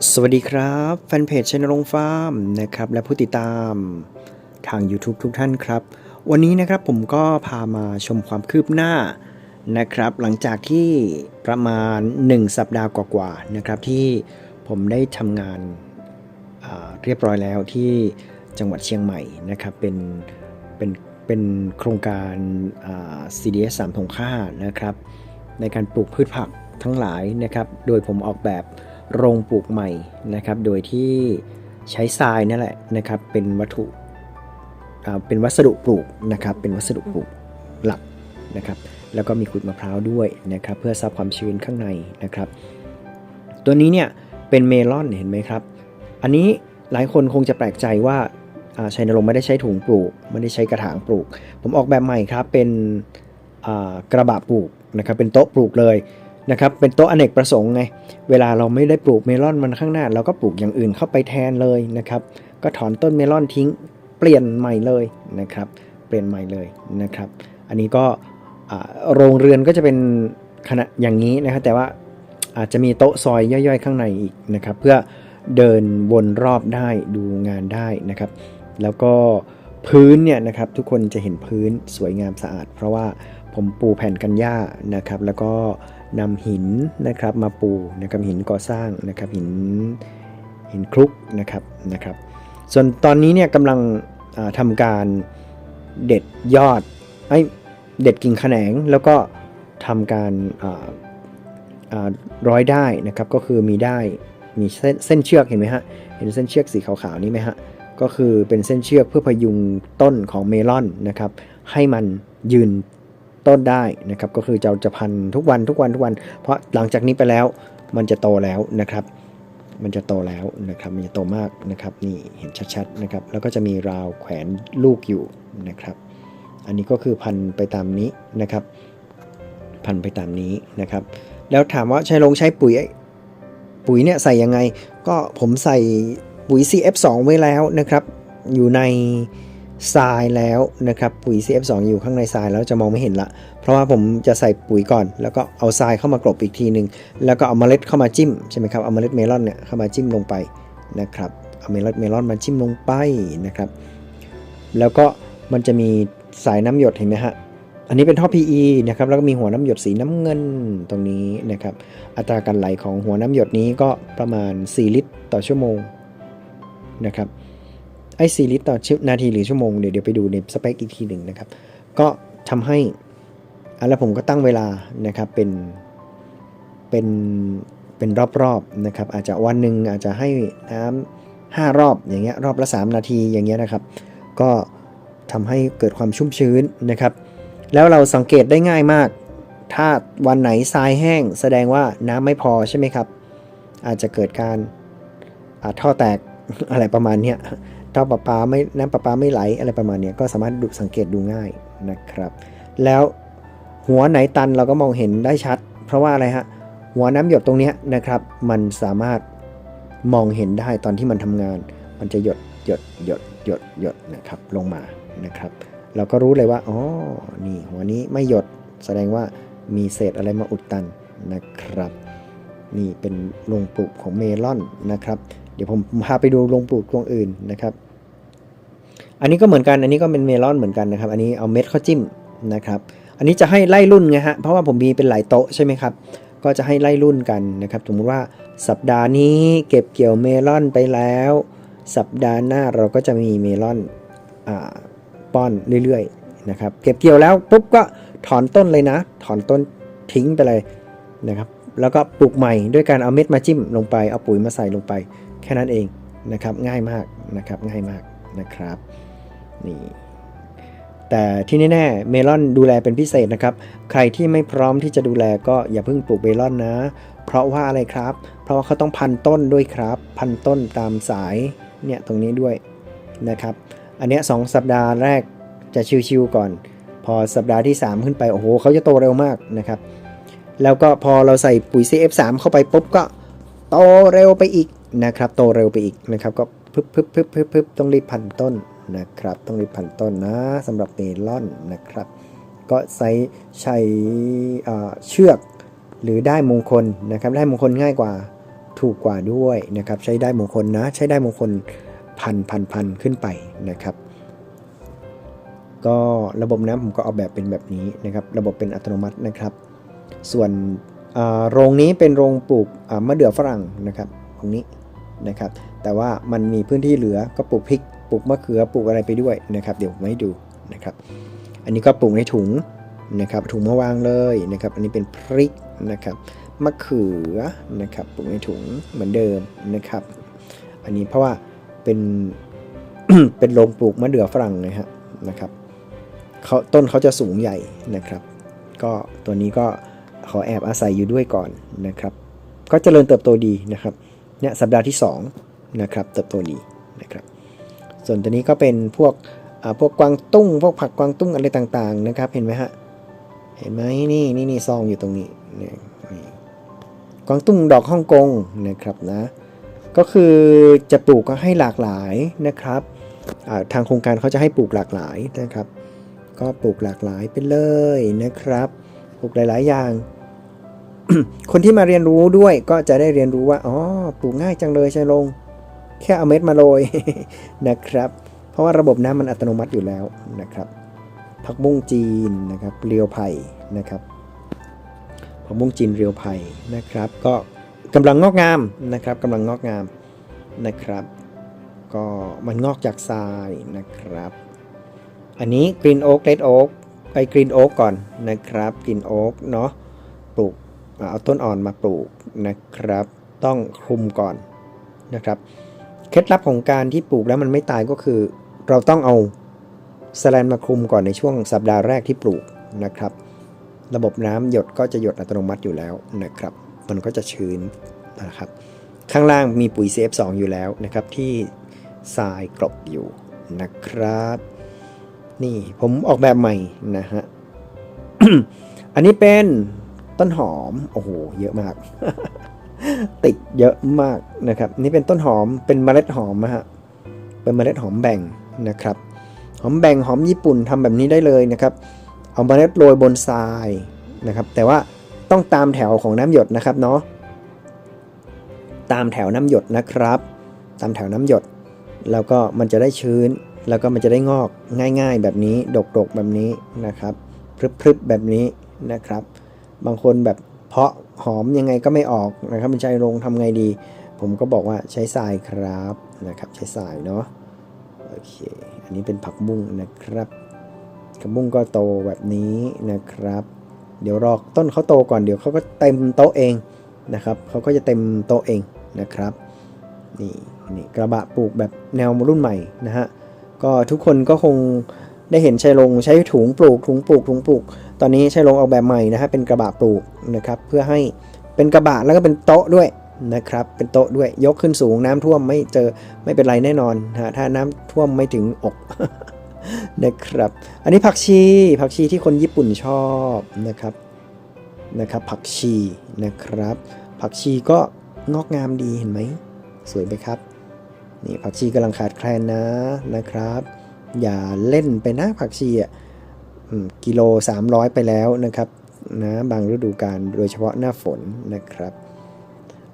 สวัสดีครับ แฟนเพจชนรงฟาร์มนะครับและผู้ติดตามทาง YouTube ทุกท่านครับ วันนี้นะครับผมก็พามาชมความคืบหน้านะครับ หลังจากที่ประมาณ 1 สัปดาห์กว่าๆนะครับที่ผมได้ทำงานาเรียบร้อยแล้วที่จังหวัดเชียงใหม่นะครับเป็นเป็นเป็นโครงการ CDS 3ธงค่านะครับในการปลูกพืชผักทั้งหลายนะครับ โดยผมออกแบบ โรงปลูกใหม่นะครับ โดยที่ใช้ทรายนั่นแหละนะครับ เป็นวัตถุเป็นวัสดุปลูกนะครับ เป็นวัสดุปลูกหลักนะครับ แล้วก็มีขุดมะพร้าวด้วยนะครับ เพื่อซับความชื้นข้างในนะครับ ตัวนี้เนี่ยเป็นเมลอนเห็นไหมครับ อันนี้หลายคนคงจะแปลกใจว่าชัยนรงค์ไม่ได้ใช้ถุงปลูก ไม่ได้ใช้กระถางปลูก ผมออกแบบใหม่ครับเป็นกระบะปลูกนะครับ เป็นโต๊ะปลูกเลย นะครับเป็นโต๊ะอเนกประสงค์ไงเวลาเราไม่ได้ปลูกเมลอนมันข้างหน้า เราก็ปลูกอย่างอื่นเข้าไปแทนเลยนะครับ ก็ถอนต้นเมลอนทิ้งเปลี่ยนใหม่เลยนะครับ เปลี่ยนใหม่เลยนะครับ อันนี้ก็โรงเรือนก็จะเป็นขนาดอย่างนี้นะครับแต่ว่าอาจจะมีโต๊ะซอยย่อยๆ ข้างในอีกนะครับ เพื่อเดินวนรอบได้ดูงานได้นะครับ แล้วก็พื้นเนี่ยนะครับทุกคนจะเห็นพื้นสวยงามสะอาด เพราะว่าผมปูแผ่นกันหญ้านะครับ แล้วก็ นำหินนะครับมาปูนะครับหินก่อสร้างนะครับหินหินคลุกนะครับนะครับ ส่วนตอนนี้เนี่ยกำลังอ่าทำการเด็ดยอดไอ้เด็ดกิ่งแขนงแล้วก็ทำการร้อยได้นะครับก็คือมีได้มีเส้นเส้นเชือกเห็นไหมฮะเห็นเส้นเชือกสีขาวๆนี้ไหมฮะก็คือเป็นเส้นเชือกเพื่อพยุงต้นของเมลอนนะครับให้มันยืน ต้นได้นะครับ ก็คือจะจะพันทุกวันทุกวันทุกวัน เพราะหลังจากนี้ไปแล้วมันจะโตแล้วนะครับ มันจะโตแล้วนะครับ มันจะโตมากนะครับนี่เห็นชัดๆนะครับ แล้วก็จะมีราวแขวนลูกอยู่นะครับ อันนี้ก็คือพันไปตามนี้นะครับ พันไปตามนี้นะครับ แล้วถามว่าใช้ลงใช้ปุ๋ยปุ๋ยเนี่ยใส่ยังไง ก็ผมใส่ปุ๋ย CF2 ไว้แล้วนะครับ อยู่ใน ทรายแล้วนะครับปุ๋ย CF2 อยู่ข้างในทรายแล้วจะมองไม่เห็นละ เพราะว่าผมจะใส่ปุ๋ยก่อน แล้วก็เอาทรายเข้ามากรบอีกทีหนึ่งแล้วก็เอาเมล็ดเข้ามาจิ้มใช่ไหมครับเอาเมล็ดเมลอนเนี่ยเข้ามาจิ้มลงไปนะครับเอาเมล็ดเมลอนมาจิ้มลงไปนะครับ แล้วก็มันจะมีสายน้ำหยดเห็นไหมฮะอันนี้เป็นท่อ PE นะครับแล้วก็มีหัวน้ำหยดสีน้ำเงินตรงนี้นะครับอัตราการไหลของหัวน้ำหยดนี้ก็ประมาณ 4 ลิตร ต่อชั่วโมงนะครับ ไอ้4ลิตรต่อชั่วนาทีหรือชั่วโมงเดี๋ยวเดี๋ยวไปดูในสเปคอีกทีหนึ่งนะครับ ก็ทำให้อะแล้วผมก็ตั้งเวลานะครับเป็นเป็นเป็นรอบๆนะครับ อาจจะวันหนึ่งอาจจะให้น้ำห้ารอบอย่างเงี้ยรอบละ 3 นาทีอย่างเงี้ยนะครับ ก็ทำให้เกิดความชุ่มชื้นนะครับ แล้วเราสังเกตได้ง่ายมาก ถ้าวันไหนทรายแห้ง แสดงว่าน้ำไม่พอใช่ไหมครับ อาจจะเกิดการท่อแตกอะไรประมาณเนี้ย ท่อประปาไม่น้ำประปาไม่ไหลอะไรประมาณนี้ก็สามารถดูสังเกตดูง่ายนะครับ แล้วหัวไหนตันเราก็มองเห็นได้ชัด เพราะว่าอะไรฮะหัวน้ำหยดตรงนี้นะครับ มันสามารถมองเห็นได้ตอนที่มันทำงาน มันจะหยดหยดหยดหยดหยดนะครับลงมานะครับ เราก็รู้เลยว่าอ๋อนี่หัวนี้ไม่หยดแสดงว่ามีเศษอะไรมาอุดตันนะครับ นี่เป็นโรงปลูกของเมลอนนะครับ เดี๋ยวผมพาไปดูโรงปลูกตรงอื่นนะครับ อันนี้ก็เหมือนกัน อันนี้ก็เป็นเมลอนเหมือนกันนะครับ อันนี้เอาเม็ดข้าวจิ้มนะครับ อันนี้จะให้ไล่รุ่นไงฮะ เพราะว่าผมมีเป็นหลายโต๊ะใช่ไหมครับ ก็จะให้ไล่รุ่นกันนะครับ สมมติว่าสัปดาห์นี้เก็บเกี่ยวเมลอนไปแล้ว สัปดาห์หน้าเราก็จะมีเมลอนอ่าป้อนเรื่อยๆนะครับ เก็บเกี่ยวแล้วปุ๊บก็ถอนต้นเลยนะ ถอนต้นทิ้งไปเลยนะครับแล้วก็ปลูกใหม่ด้วยการเอาเม็ดมาจิ้มลงไป เอาปุ๋ยมาใส่ลงไป แค่นั้นเองนะครับง่ายมากนะครับง่ายมากนะครับนี่แต่ที่แน่ๆเมลอนดูแลเป็นพิเศษนะครับ ใครที่ไม่พร้อมที่จะดูแลก็อย่าเพิ่งปลูกเมลอนนะ เพราะว่าอะไรครับ เพราะว่าเขาต้องพันต้นด้วยครับ พันต้นตามสายเนี่ยตรงนี้ด้วยนะครับ อันเนี้ยสองสัปดาห์แรกจะชิวๆก่อน พอสัปดาห์ที่ 3 ขึ้นไปโอ้โหเขาจะโตเร็วมากนะครับ แล้วก็พอเราใส่ปุ๋ย CF3 เข้าไปปุ๊บก็โตเร็วไปอีก นะครับโตเร็วไปอีกนะครับก็พึบพึบพึบพึบพึบต้องรีบพันต้นนะครับ ต้องรีบพันต้นนะสำหรับเมลอนนะครับ ก็ใช้ใช้เชือกหรือได้มงคลนะครับ ได้มงคลง่ายกว่าถูกกว่าด้วยนะครับ ใช้ได้มงคลนะ ใช้ได้มงคลพันพันพันขึ้นไปนะครับ ก็ระบบน้ำผมก็ออกแบบเป็นแบบนี้นะครับ ระบบเป็นอัตโนมัตินะครับ ส่วนโรงนี้เป็นโรงปลูกมะเดื่อฝรั่งนะครับตรงนี้ นะครับ แต่ว่ามันมีพื้นที่เหลือก็ปลูกพริก ปลูกมะเขือ ปลูกอะไรไปด้วยนะครับ เดี๋ยวผมให้ดูนะครับ อันนี้ก็ปลูกในถุงนะครับ ถุงมาวางเลยนะครับ อันนี้เป็นพริกนะครับ มะเขือนะครับ ปลูกในถุงเหมือนเดิมนะครับ อันนี้เพราะว่าเป็นเป็นโรงปลูกมะเดื่อฝรั่งนะฮะนะครับเขาต้นเขาจะสูงใหญ่นะครับ ก็ตัวนี้ก็ขอแอบอาศัยอยู่ด้วยก่อนนะครับ ก็เจริญเติบโตดีนะครับ เนี่ยสัปดาห์ที่2นะครับเติบโตดีนะครับส่วนตัวนี้ก็เป็นพวกพวกกวางตุ้ง พวกผักกวางตุ้งอะไรต่างๆนะครับเห็นไหมฮะเห็นไหมนี่นี่นี่ซองอยู่ตรงนี้เนี่ยกวางตุ้งดอกฮ่องกงนะครับนะก็คือจะปลูกก็ให้หลากหลายนะครับทางโครงการเขาจะให้ปลูกหลากหลายนะครับ ก็ปลูกหลากหลายไปเลยนะครับ ปลูกหลายๆอย่าง คนที่มาเรียนรู้ด้วยก็จะได้เรียนรู้ว่าอ๋อปลูกง่ายจังเลยใช่ลง แค่เอาเม็ดมาโรยนะครับ เพราะว่าระบบน้ำมันอัตโนมัติอยู่แล้วนะครับ ผักบุ้งจีนนะครับเรียวไผ่นะครับผักบุ้งจีนเรียวไผ่นะครับ ก็กำลังงอกงามนะครับกำลังงอกงามนะครับ ก็มันงอกจากทรายนะครับ อันนี้กรีนโอ๊กเลดโอ๊กไปกรีนโอ๊กก่อนนะครับกรีนโอ๊กเนาะปลูก เอาต้นอ่อนมาปลูกนะครับ ต้องคลุมก่อนนะครับ เคล็ดลับของการที่ปลูกแล้วมันไม่ตายก็คือ เราต้องเอาสแลนมาคลุมก่อนในช่วงสัปดาห์แรกที่ปลูกนะครับ ระบบน้ำหยดก็จะหยดอัตโนมัติอยู่แล้วนะครับ มันก็จะชื้นนะครับ ข้างล่างมีปุ๋ย CF2 อยู่แล้วนะครับ ที่ทรายกลบอยู่นะครับ นี่ผมออกแบบใหม่นะฮะอันนี้เป็น ต้นหอม โอ้โห เยอะมาก ติดเยอะมากนะครับ นี่เป็นต้นหอม เป็นเมล็ดหอมนะฮะ เป็นเมล็ดหอมแบ่งนะครับ หอมแบ่งหอมญี่ปุ่นทำแบบนี้ได้เลยนะครับ เอาเมล็ดโรยบนทรายนะครับ แต่ว่าต้องตามแถวของน้ำหยดนะครับเนาะ ตามแถวน้ำหยดนะครับ ตามแถวน้ำหยด แล้วก็มันจะได้ชื้น แล้วก็มันจะได้งอกง่าย ๆ แบบนี้ ดกๆแบบนี้นะครับ พรึบๆแบบนี้นะครับ บางคนแบบเพาะหอมยังไงก็ไม่ออกนะครับมันใจลงทำไงดี ผมก็บอกว่าใช้ทรายครับนะครับ ใช้ทรายเนาะโอเค อันนี้เป็นผักบุ้งนะครับผักบุ้งก็โตแบบนี้นะครับ เดี๋ยวรอต้นเขาโตก่อนเดี๋ยวเขาก็เต็มโต๊ะเองนะครับเขาก็จะเต็มโต๊ะเองนะครับนี่นี่กระบะปลูกแบบแนวรุ่นใหม่นะฮะก็ทุกคนก็คง ได้เห็นชัยลงใช้ถุงปลูกถุงปลูกถุงปลูก ตอนนี้ชัยลงออกแบบใหม่นะฮะเป็นกระบะปลูกนะครับเพื่อให้เป็นกระบะแล้วก็เป็นโต๊ะด้วยนะครับเป็นโต๊ะด้วยยกขึ้นสูงน้ำท่วมไม่เจอไม่เป็นไรแน่นอนนะถ้าน้ำท่วมไม่ถึงอกนะครับ อันนี้ผักชีผักชีที่คนญี่ปุ่นชอบนะครับนะครับผักชีนะครับ ผักชีก็งอกงามดีเห็นไหมสวยไหมครับนี่ผักชีกำลังขาดแคลนนะนะครับ อย่าเล่นไปนะผักชีอะกิโล 300 ไปแล้วนะครับนะบางฤดูกาลโดยเฉพาะหน้าฝนนะครับ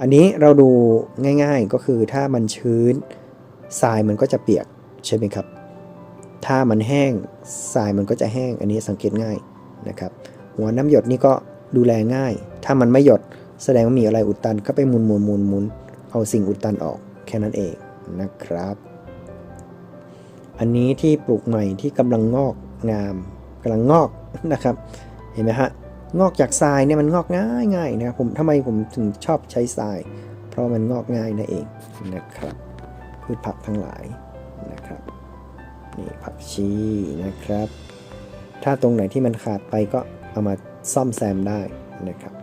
อันนี้เราดูง่ายๆก็คือถ้ามันชื้นทรายมันก็จะเปียกใช่ไหมครับ ถ้ามันแห้งทรายมันก็จะแห้ง อันนี้สังเกตง่ายนะครับ หัวน้ำหยดนี่ก็ดูแลง่าย ถ้ามันไม่หยดแสดงว่ามีอะไรอุดตันก็ไปหมุนหมุนหมุนหมุนเอาสิ่งอุดตันออกแค่นั้นเองนะครับ อันนี้ที่ปลูกใหม่ที่กำลังงอกงามกำลังงอกนะครับ เห็นไหมฮะงอกจากทรายเนี่ยมันงอกง่ายง่ายนะครับผมทำไมผมถึงชอบใช้ทราย เพราะมันงอกง่ายนั่นเองนะครับพืชผักทั้งหลายนะครับนี่ผักชีนะครับ ถ้าตรงไหนที่มันขาดไปก็เอามาซ่อมแซมได้นะครับ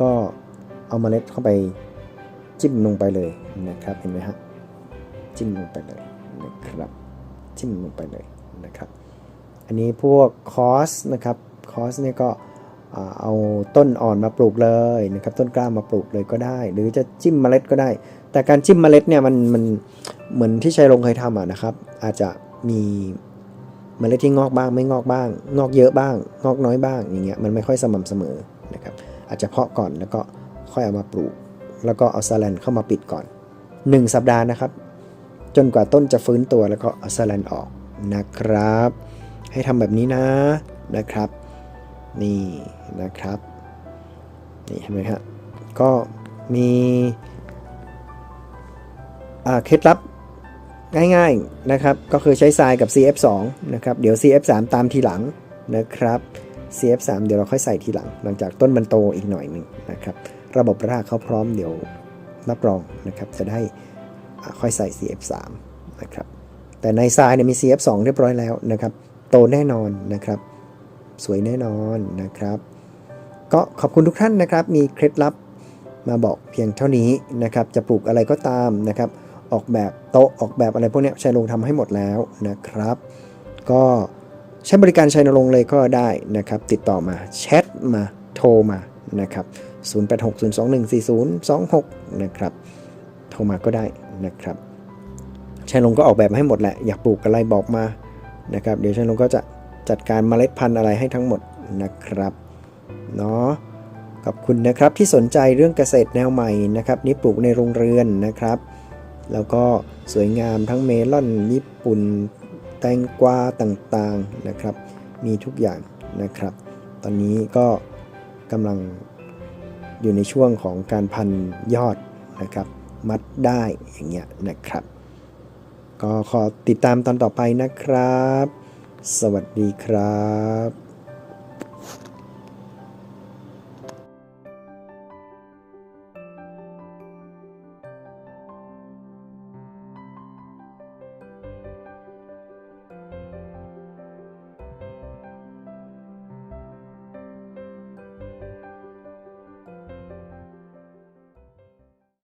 ก็เอาเมล็ดเข้าไปจิ้มลงไปเลยนะครับเห็นไหมฮะจิ้มลงไปเลยนะครับ จิ้มลงไปเลยนะครับ อันนี้พวกคอสนะครับคอสเนี่ยก็เอาต้นอ่อนมาปลูกเลยนะครับ ต้นกล้ามาปลูกเลยก็ได้ หรือจะจิ้มเมล็ดก็ได้ แต่การจิ้มเมล็ดเนี่ยมันมันเหมือนที่ชัยลงเคยทำอะนะครับ อาจจะมีเมล็ดที่งอกบ้างไม่งอกบ้าง งอกเยอะบ้าง งอกน้อยบ้างอย่างเงี้ยมันไม่ค่อยสม่ำเสมอนะครับอาจจะเพาะก่อนแล้วก็ค่อยเอามาปลูก แล้วก็เอาสแลนเข้ามาปิดก่อน 1 สัปดาห์นะครับ จนกว่าต้นจะฟื้นตัวแล้วก็เอาสแลนออกนะครับ ให้ทำแบบนี้นะนะครับ นี่นะครับนี่เห็นไหมฮะก็มีเคล็ดลับง่ายๆนะครับ ก็คือใช้ทรายกับ CF2 นะครับ เดี๋ยว CF3 ตามทีหลังนะครับ CF3 เดี๋ยวเราค่อยใส่ทีหลัง หลังจากต้นมันโตอีกหน่อยหนึ่งนะครับ ระบบรากเขาพร้อมเดี๋ยวรับรองนะครับ จะได้ ค่อยใส่ CF3 นะครับแต่ในทรายเนี่ยมี CF2 เรียบร้อยแล้วนะครับ โตแน่นอนนะครับ สวยแน่นอนนะครับ ก็ขอบคุณทุกท่านนะครับ มีเคล็ดลับมาบอกเพียงเท่านี้นะครับ จะปลูกอะไรก็ตามนะครับ ออกแบบโต๊ะออกแบบอะไรพวกเนี้ยชัยนรงค์ทำให้หมดแล้วนะครับ ก็ใช้บริการชัยนรงค์เลยก็ได้นะครับ ติดต่อมาแชทมาโทรมานะครับ 0860214026 นะครับ โทรมาก็ได้ นะครับชัยนรงก็ออกแบบให้หมดแหละอยากปลูกอะไรบอกมานะครับเดี๋ยวชัยนรงก็จะจัดการเมล็ดพันธุ์อะไรให้ทั้งหมดนะครับเนาะขอบคุณนะครับที่สนใจเรื่องเกษตรแนวใหม่นะครับนี่ปลูกในโรงเรือนนะครับ แล้วก็สวยงามทั้งเมลอนญี่ปุ่นแตงกวาต่างๆนะครับ มีทุกอย่างนะครับ ตอนนี้ก็กำลังอยู่ในช่วงของการพันยอดนะครับ มัดได้อย่างเงี้ยนะครับ ก็ขอติดตามตอนต่อไปนะครับ สวัสดีครับ